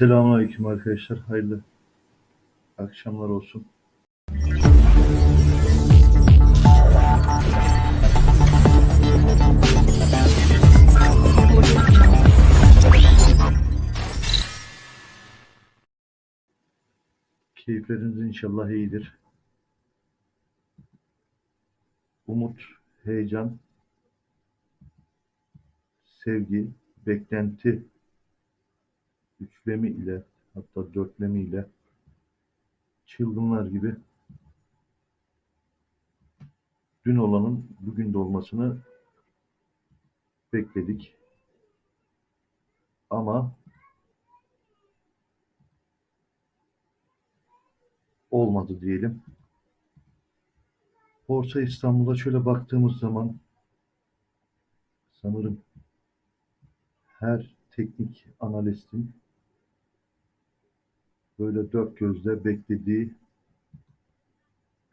Selamünaleyküm arkadaşlar. Hayırlı akşamlar olsun. Keyifleriniz inşallah iyidir. Umut, heyecan, sevgi, beklenti üçlemi ile hatta dörtlemi ile çılgınlar gibi dün olanın bugün de olmasını bekledik. Ama olmadı diyelim. Borsa İstanbul'a şöyle baktığımız zaman sanırım her teknik analistin böyle dört gözle beklediği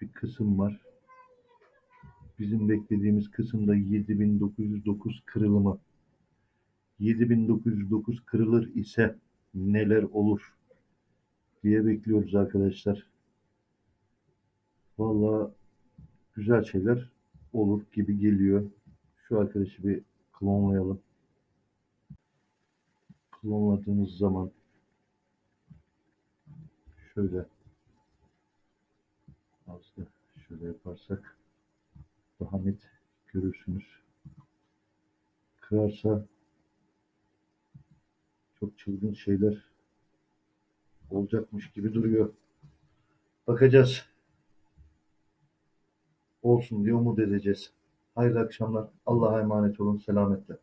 bir kısım var. Bizim beklediğimiz kısımda 7909 kırılımı. 7909 kırılır ise neler olur diye bekliyoruz arkadaşlar. Vallahi güzel şeyler olur gibi geliyor. Şu arkadaşı bir klonlayalım. Klonladığımız zaman şöyle aslında şöyle yaparsak daha net görürsünüz. Kırarsa çok çılgın şeyler olacakmış gibi duruyor. Bakacağız. Olsun diye umut edeceğiz. Hayırlı akşamlar. Allah'a emanet olun. Selametle.